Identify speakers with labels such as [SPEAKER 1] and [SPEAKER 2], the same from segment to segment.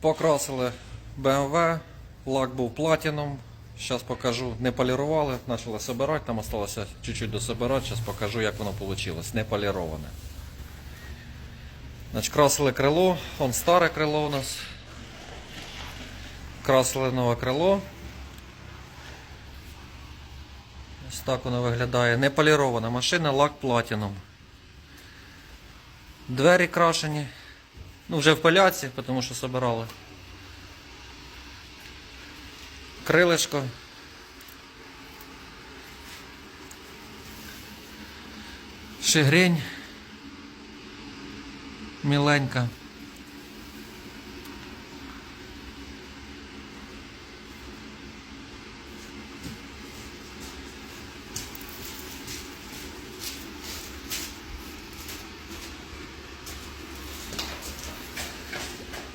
[SPEAKER 1] Покрасили BMW, лак був платіном. Зараз покажу. Не полірували, почали собирати, там залишилося чуть-чуть дособирати. Зараз покажу, як воно вийшло. Не поліроване. Значить, красили крило, он старе крило у нас. Красили нове крило. Ось так воно виглядає. Не полірована машина, лак платіном. Двері крашені. Ну, вже в поляці, тому що собирали. Крилишко. Шигрень. Міленька.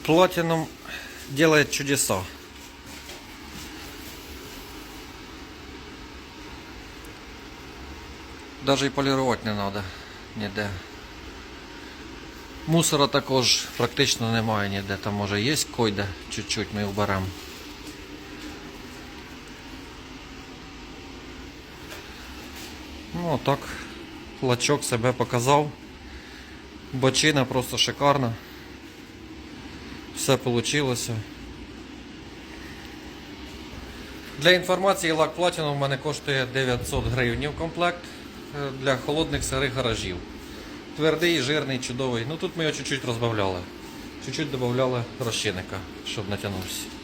[SPEAKER 1] Платином делает чудеса. Даже і полірувати не треба ніде. Мусора також практично немає ніде. Там може є койде, чуть-чуть ми вберемо. Ну так, лачок себе показав. Бочина просто шикарна. Все вийшло. Для інформації лак платіну в мене коштує 900 гривень комплект е, для холодних сирих гаражів. Твердий, жирний, чудовий. Ну тут ми його чуть-чуть розбавляли. Чуть-чуть додавали розчинника, щоб натягнувся.